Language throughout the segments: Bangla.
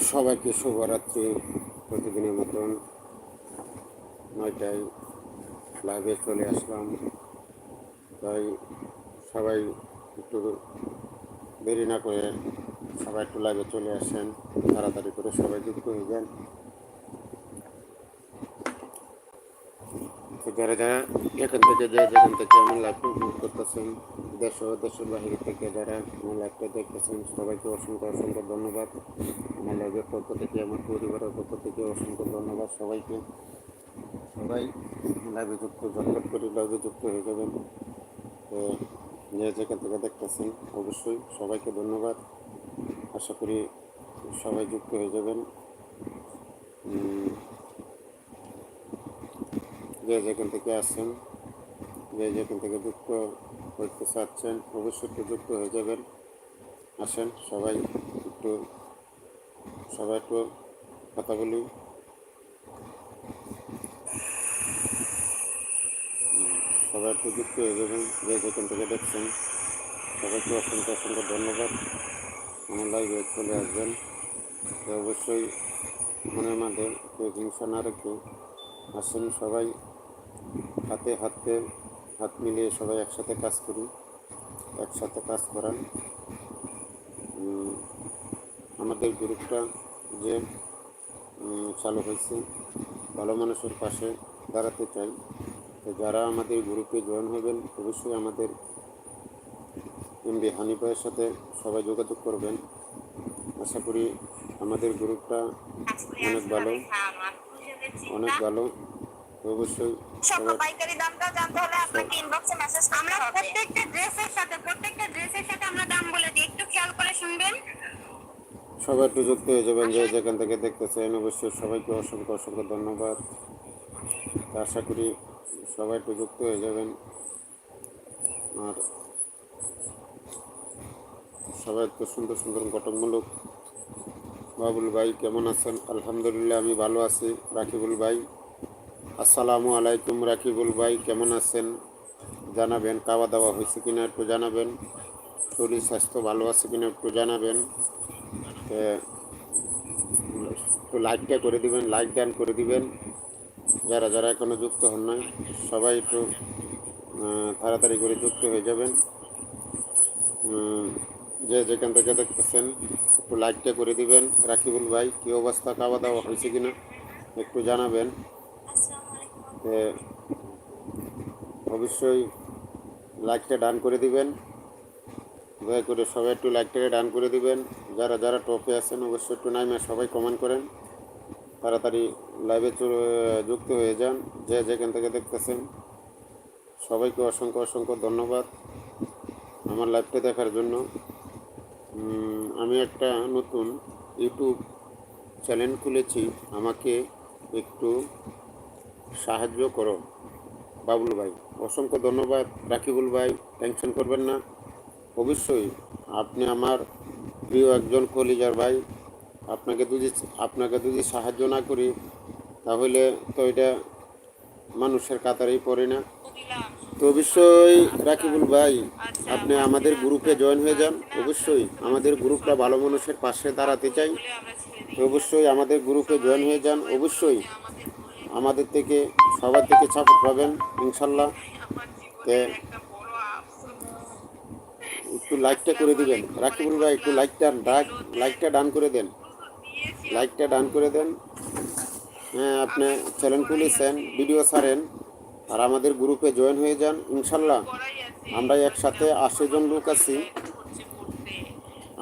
সবাইকে শুভরাত্রি প্রতিদিনের মতন। নয়টায় লাইভে চলে আসলাম। তাই সবাই একটু দেরি না করে সবাই একটু লাইভে চলে আসেন। তাড়াতাড়ি করে সবাই যুক্ত হয়ে যান। যারা যারা এখান থেকে যে যেখান থেকে আমার লাইভটা উপভোগ করতেছেন, দেশ ও দেশের বাহির থেকে যারা আমার লাইভটা দেখতেছেন, সবাইকে অসংখ্য অসংখ্য ধন্যবাদ। আমার লাইভের পক্ষ থেকে, আমার পরিবারের পক্ষ থেকে অসংখ্য ধন্যবাদ সবাইকে। সবাই লাইভে যুক্ত, ঝটপট করে লাইভে যুক্ত হয়ে যাবেন। তো যে যেখান থেকে দেখতেছেন, অবশ্যই সবাইকে ধন্যবাদ। আশা করি সবাই যুক্ত হয়ে যাবেন। যে যেখান থেকে আসছেন যে যেখান থেকে যুক্ত হইতে চাচ্ছেন, অবশ্যই একটু যুক্ত হয়ে যাবেন। আসেন, সবাই একটু সবাই একটু কথা বলি। সবাই একটু যুক্ত হয়ে যাবেন যে যেখান থেকে দেখছেন। সবাইকে অসংখ্য অসংখ্য ধন্যবাদ। আমার লাইভে চলে আসবেন। অবশ্যই মনের মাঝে কেউ হিংসা না রেখে আসেন সবাই। হাতে হাতে হাত মিলিয়ে সবাই একসাথে কাজ করি একসাথে কাজ করান। আমাদের গ্রুপটা যে চালু হয়েছে ভালো মানুষের পাশে দাঁড়াতে চাই। তো যারা আমাদের গ্রুপে জয়েন হবেন অবশ্যই আমাদের এমবি হানি ভাইয়ের সাথে সবাই যোগাযোগ করবেন। আশা করি আমাদের গ্রুপটা অনেক ভালো অনেক ভালো। অবশ্যই। পাইকারি দামটা জানতে হলে আপনাকে ইনবক্সে মেসেজ আমরা প্রত্যেকটা ড্রেসের সাথে প্রত্যেকটা ড্রেসের সাথে আমরা দাম বলে দিই। একটু খেয়াল করে শুনবেন। সবাই একটু যুক্ত হয়ে যাবেন যে যেখান থেকে দেখতেছেন। অবশ্যই সবাইকে অসংখ্য অসংখ্য ধন্যবাদ। তা আশা করি সবাই একটু যুক্ত হয়ে যাবেন। আর সবাই একটু সুন্দর সুন্দর গঠনমূলক। বাবুল ভাই কেমন আছেন? আলহামদুলিল্লাহ আমি ভালো আছি। রাকিবুল ভাই আসসালামু আলাইকুম রাকিবুল ভাই, কেমন আছেন? জানাবেন খাওয়া দাওয়া হয়েছে কিনা একটু জানাবেন। শরীর স্বাস্থ্য ভালো আছে কিনা একটু জানাবেন। একটু লাইকটা করে দিবেন, লাইক ডান করে দিবেন। যারা যারা এখনও যুক্ত হন না সবাই একটু তাড়াতাড়ি করে যুক্ত হয়ে যাবেন। যে যেখান থেকে দেখতেছেন, একটু লাইকটা করে দিবেন। রাকিবুল ভাই, কী অবস্থা? খাওয়া দাওয়া হয়েছে কিনা? একটু জানাবেন। অবশ্যই লাইকটা ডান করে দিবেন। দয়া করে সবাই একটু লাইকটাকে ডান করে দিবেন। যারা যারা টপে আছেন, অবশ্যই একটু নামে সবাই কমেন্ট করেন। তাড়াতাড়ি লাইভে যুক্ত হয়ে যান, যে যেখান থেকে দেখতেছেন। সবাইকে অসংখ্য অসংখ্য ধন্যবাদ আমার লাইভটা দেখার জন্য। আমি একটা নতুন ইউটিউব চ্যানেল খুলেছি। আমাকে একটু সাহায্য করো। বাবুল ভাই, অসংখ্য ধন্যবাদ। রাকিবুল ভাই, টেনশন করবেন না। অবশ্যই আপনি আমার প্রিয় একজন কলিজার ভাই। আপনাকে যদি আপনাকে যদি সাহায্য না করি, তাহলে তো এটা মানুষের কাতারেই পড়ে না। তো অবশ্যই রাকিবুল ভাই, আপনি আমাদের গ্রুপে জয়েন হয়ে যান। অবশ্যই আমাদের গ্রুপটা ভালো মানুষের পাশে দাঁড়াতে চাই। অবশ্যই আমাদের গ্রুপে জয়েন হয়ে যান। অবশ্যই আমাদের থেকে, সবার থেকে সাপোর্ট পাবেন, ইনশাল্লাহ। তে একটু লাইকটা করে দিবেন। রাকিবুল ভাই, একটু লাইকটা ডাক লাইকটা ডান করে দেন। লাইকটা ডান করে দেন। হ্যাঁ আপনি চ্যানেল খুলেছেন ভিডিও ছাড়েন, আর আমাদের গ্রুপে জয়েন হয়ে যান, ইনশাল্লাহ। আমরা একসাথে আশি জন লোক আছি।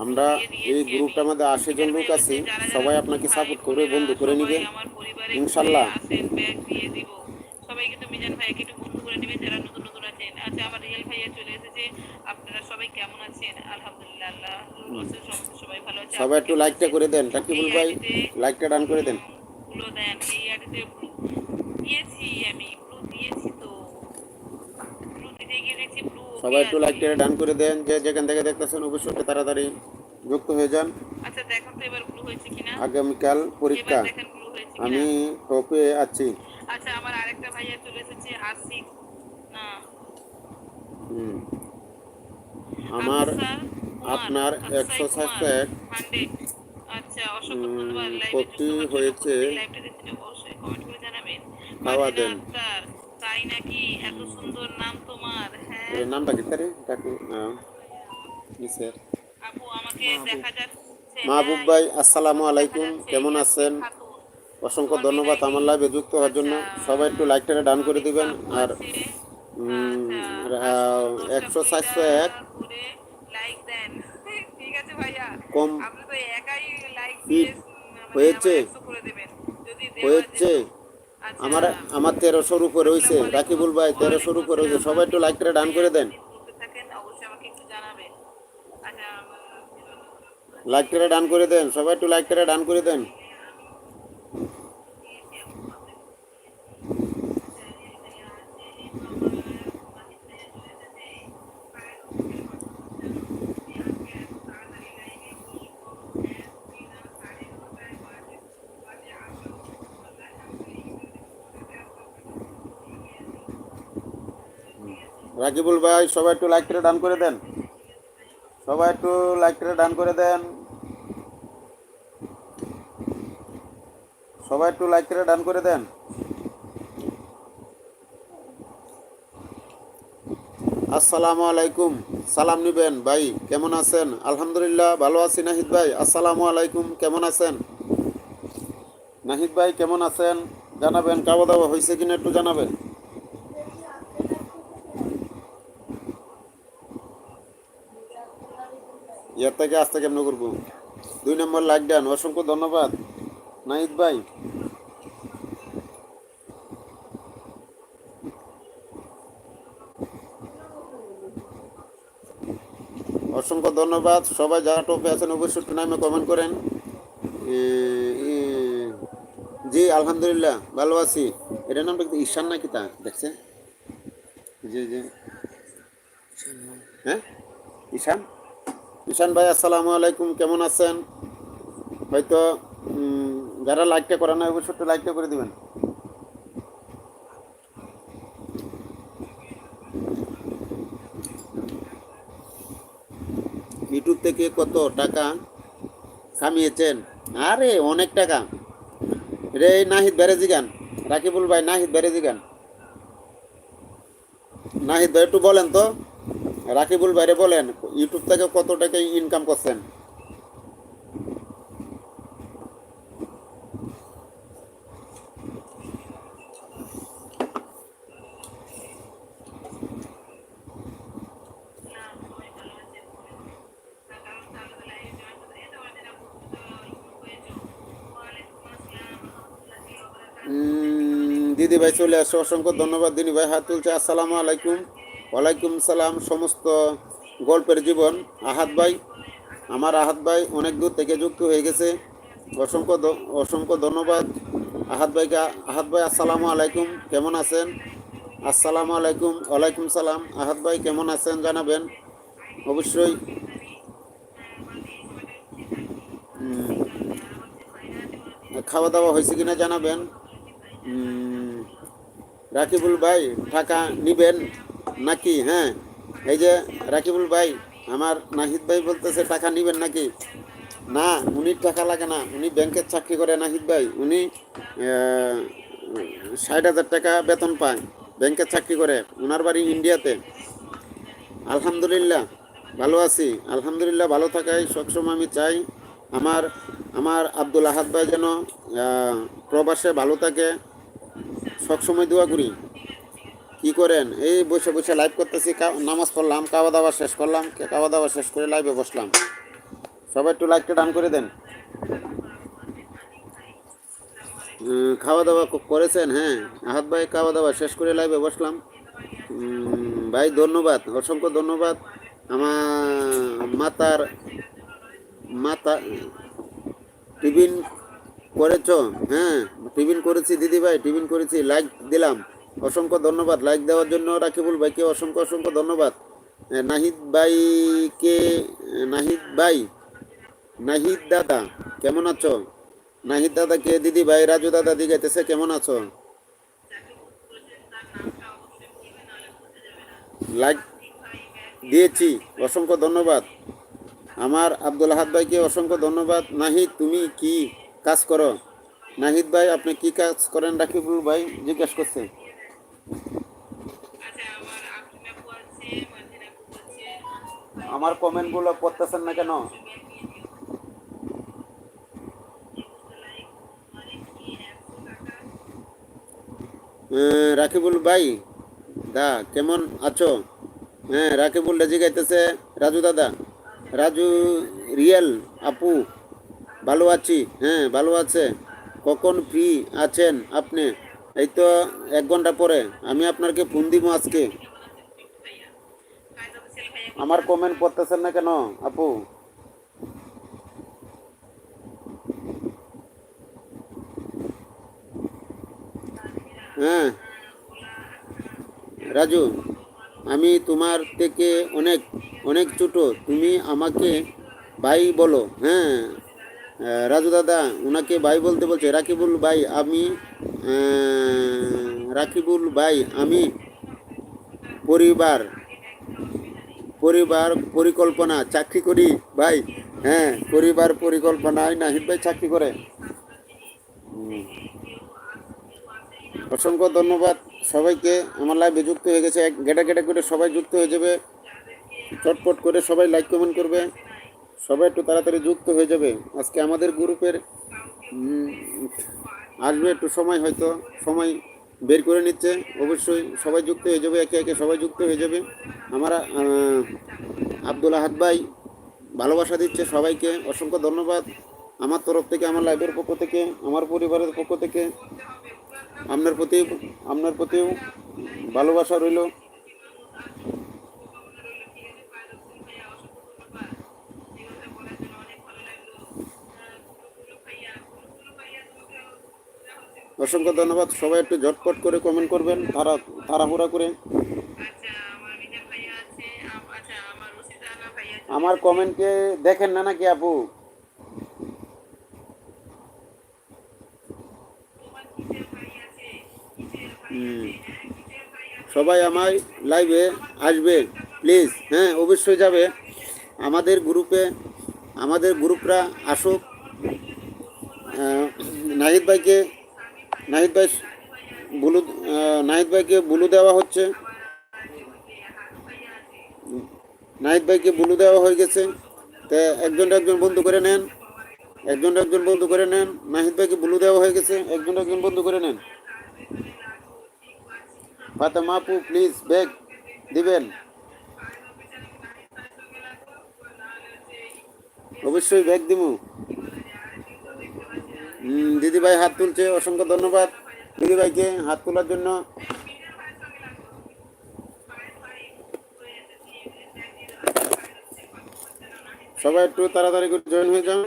আমরা এই গ্রুপটার মধ্যে আশি জন লোক আছি। সবাই আপনাকে সাপোর্ট করে বন্ধু করে নিবে। ইনশাল্লাহ। মিজান ভাইকে একটু বন্ধু করে নেবেন যারা নতুন নতুন আছেন। আচ্ছা আমার রিয়েল ভাইয়া চলে এসেছে। আপনারা সবাই কেমন আছেন? আলহামদুলিল্লাহ আল্লাহ সবাই ভালো আছে। সবাই একটু লাইকটা করে দেন রাকিবুল ভাই লাইকটা ডান করে দেন। দেন এই আইডিতে দিয়েছি আমি ব্লু দিয়েছি তো। ব্লু দিতে গিয়ে দেখছি ব্লু সবাই একটু লাইকটা ডান করে দেন যে যেখান থেকে দেখতেছেন অবশ্যই তাড়াতাড়ি যুক্ত হয়ে যান। আচ্ছা দেখুন তো এবার ব্লু হয়েছে কিনা। আগামীকাল পরীক্ষা। দেখেন আমি টপে আছি। আচ্ছা আমার আরেকটা ভাইয়া চলে এসেছে আসিক না। হুম। আমার আপনার আফসাই একশো কুমার, সাবস্ক্রাইব 100 আচ্ছা আচ্ছা জন্য হয়েছে। খাওয়া দেন। তাই নাকি এত সুন্দর নাম তোমার? হ্যাঁ। নামটা কি? তারে কাকু স্যার? আপু আমাকে দেখা যাচ্ছে। মাহবুব হ্যাঁ, ভাই আসসালামু আলাইকুম। কেমন আছেন। অসংখ্য ধন্যবাদ আমার লাইভে যুক্ত হওয়ার জন্য। সবাই একটু লাইকটা ডান করে দিবেন। আর একশো সাতশো এক। কম হয়েছে? হয়েছে? আমার আমার তেরোশোর উপরে হয়েছে। রাকিবুল ভাই, তেরোশোর উপরে হয়েছে। সবাই একটু লাইক করে ডান করে দেন। যদি গ্রুপে থাকেন অবশ্যই আমাকে একটু জানাবেন লাইক করে ডান করে দেন। সবাই একটু লাইক করে ডান করে দেন। রাকিবুল ভাই, সবাই একটু লাইক করে ডান করে দেন। সবাই একটু লাইক করে ডান করে দেন। সবাই একটু লাইক করে ডান করে দেন। আসসালামু আলাইকুম। সালাম নিবেন ভাই, কেমন আছেন? আলহামদুলিল্লাহ, ভালো আছি নাহিদ ভাই। আসসালামু আলাইকুম, কেমন আছেন? নাহিদ ভাই, কেমন আছেন? জানাবেন, খাওয়া দাওয়া হয়েছে কিনা একটু জানাবেন। ইয়ার থেকে আসতে কেমন করব। দুই নম্বর লাইক দেন, অসংখ্য ধন্যবাদ। নাহিদ ভাই। অসংখ্য ধন্যবাদ। সবাই যারা টপে আছেন, অবশ্যই নামে কমেন্ট করেন। জি, আলহামদুলিল্লাহ, ভালো আছি। এটার নামটা কি, ঈশান নাকি তা দেখছেন? জি জি। হ্যাঁ? ঈশান? ঈশান ভাই, আসসালামু আলাইকুম, কেমন আছেন? হয়তো যারা লাইকটা করেন না অবশ্যই লাইকটা করে দিবেন। ইউটিউব থেকে কত টাকা কামিয়েছেন? আরে, অনেক টাকা। রে, নাহিদ ব্যারেজি গান। রাকিবুল ভাই, নাহিদ ব্যারেজি গান। নাহিদ ভাই, একটু বলেন তো। রাকিবুল ভাইরে বলেন ইউটিউব থেকে কত টাকা ইনকাম করছেন? দিদি ভাই চলে আসো। অসংখ্য ধন্যবাদ। দিদি ভাই, হাত তুলছে। আসসালামু আলাইকুম। ওয়ালাইকুম সালাম, সমস্ত গল্পের জীবন। আহাত ভাই, আমার আহাত ভাই অনেক দূর থেকে যুক্ত হয়ে গেছে। অসংখ্য অসংখ্য ধন্যবাদ। আহাত ভাইকে, আহাত ভাই, আসসালামু আলাইকুম। কেমন আছেন? আসসালামু আলাইকুম, ওয়ালাইকুম সালাম। আহাত ভাই, কেমন আছেন জানাবেন? অবশ্যই। খাওয়া দাওয়া হয়েছে কিনা জানাবেন? রাকিবুল ভাই, টাকা নিবেন? নাকি হ্যাঁ? এই যে রাকিবুল ভাই, আমার নাহিদ ভাই বলতেছে, টাকা নিবেন নাকি? না, উনি টাকা লাগে না। উনি ব্যাংকের চাকরি করে নাহিদ ভাই। উনি ষাট হাজার টাকা বেতন পায়, ব্যাংকের চাকরি করে। ওনার বাড়ি ইন্ডিয়াতে। আলহামদুলিল্লাহ, ভালো আছি। আলহামদুলিল্লাহ, ভালো থাকাই। সবসময় আমি চাই আমার আমার আব্দুল আহাদ ভাই যেন প্রবাসে ভালো থাকে। সবসময় দোয়া করি। কি করেন? এই বসে বসে লাইভ করতেছি নামাজ পড়লাম, খাওয়া দাওয়া শেষ করলাম খাওয়া দাওয়া শেষ করে লাইভে বসলাম। সবাই একটু লাইকটা ডান করে দেন। খাওয়া দাওয়া করেছেন? হ্যাঁ। আহাত ভাই, খাওয়া দাওয়া শেষ করে লাইভে বসলাম। ভাই, ধন্যবাদ, অসংখ্য ধন্যবাদ। আমার মাতার মাতা টিফিন করেছ? হ্যাঁ টিফিন করেছি, দিদি ভাই, টিফিন করেছি লাইক দিলাম। অসংখ্য ধন্যবাদ। লাইক দেওয়ার জন্য রাকিবুল ভাইকে অসংখ্য অসংখ্য ধন্যবাদ। নাহিদ ভাইকে নাহিদ ভাই, নাহিদ দাদা, কেমন আছো? নাহিদ দাদাকে, দিদি ভাই, রাজু দাদা দিগাইতেছে কেমন আছো? লাইক দিয়েছি, অসংখ্য ধন্যবাদ। আমার আব্দুল আহাদ ভাইকে অসংখ্য ধন্যবাদ। নাহিদ, তুমি কি কাজ করো? নাহিদ ভাই, আপনি কি কাজ করেন? রাকিবুল ভাই, জিজ্ঞেস করছে। আচ্ছা আমার কমেন্টগুলো পড়তেছেন না কেন? রাকিবুল ভাই, দা, কেমন আছো? হ্যাঁ রাকিবুল রেজি গাইতেছে। রাজু দাদা, রাজু রিয়েল, আপু, ভালো আছি। হ্যাঁ ভালো আছে। কখন ফ্রি আছেন আপনি? এই তো এক ঘণ্টা পরে আমি আপনাকে ফোন দিব আজকে। আমার কমেন্ট পড়তেছেন না কেন, আপু? হ্যাঁ। রাজু, আমি তোমার থেকে অনেক অনেক ছোট। তুমি আমাকে ভাই বলো হ্যাঁ। রাজু দাদা ওনাকে ভাই বলতে বলছে। রাকিবুল ভাই, আমি রাকিবুল ভাই, আমি পরিবার পরিবার পরিকল্পনা, চাকরি করি ভাই। হ্যাঁ পরিবার পরিকল্পনায় নাহিদ ভাই চাকরি করে। অসংখ্য ধন্যবাদ সবাইকে। আমার লাইভে যুক্ত হয়ে গেছে। এক গেটা গেটা করে সবাই যুক্ত হয়ে যাবে। চটপট করে সবাই লাইক কমেন্ট করবে। সবাই একটু তাড়াতাড়ি যুক্ত হয়ে যাবে। আজকে আমাদের গ্রুপের আসবে একটু সময় হয়তো, সময় বের করে নিচ্ছে। অবশ্যই সবাই যুক্ত হয়ে যাবে, একে একে সবাই যুক্ত হয়ে যাবে। আমার আবদুল আহাদ ভাই ভালোবাসা দিচ্ছে সবাইকে। অসংখ্য ধন্যবাদ আমার তরফ থেকে, আমার লাইফের পক্ষ থেকে, আমার পরিবারের পক্ষ থেকে। আপনার প্রতি আপনার প্রতিও ভালোবাসা রইল। অসংখ্য ধন্যবাদ। সবাই একটু ঝটপট করে কমেন্ট করবেন, তারা তাড়াহুড়া করে। আমার কমেন্টকে দেখেন না নাকি আপু? সবাই আমার লাইভে আসবে প্লিজ হ্যাঁ অবশ্যই যাবে। আমাদের গ্রুপে আমাদের গ্রুপরা আসুক। নাহিদ ভাইকে নাহিদ ভাই বুলু নাহিদ ভাইকে বুলু দেওয়া হচ্ছে। নাহিদ ভাইকে বুলু দেওয়া হয়ে গেছে। তা একজন একজন বন্ধু করে নেন। একজন একজন বন্ধু করে নেন। নাহিদ ভাইকে বুলু দেওয়া হয়ে গেছে। একজন একজন বন্ধু করে নেন। ফাতেমা আপু প্লিজ ব্যাগ দিবেন। অবশ্যই ব্যাগ দিব দিদি ভাই হাত তুলছে, অসংখ্য ধন্যবাদ। দিদিভাইকে হাত তোলার জন্য। সবাই একটু তাড়াতাড়ি করে জয়েন হয়ে যান।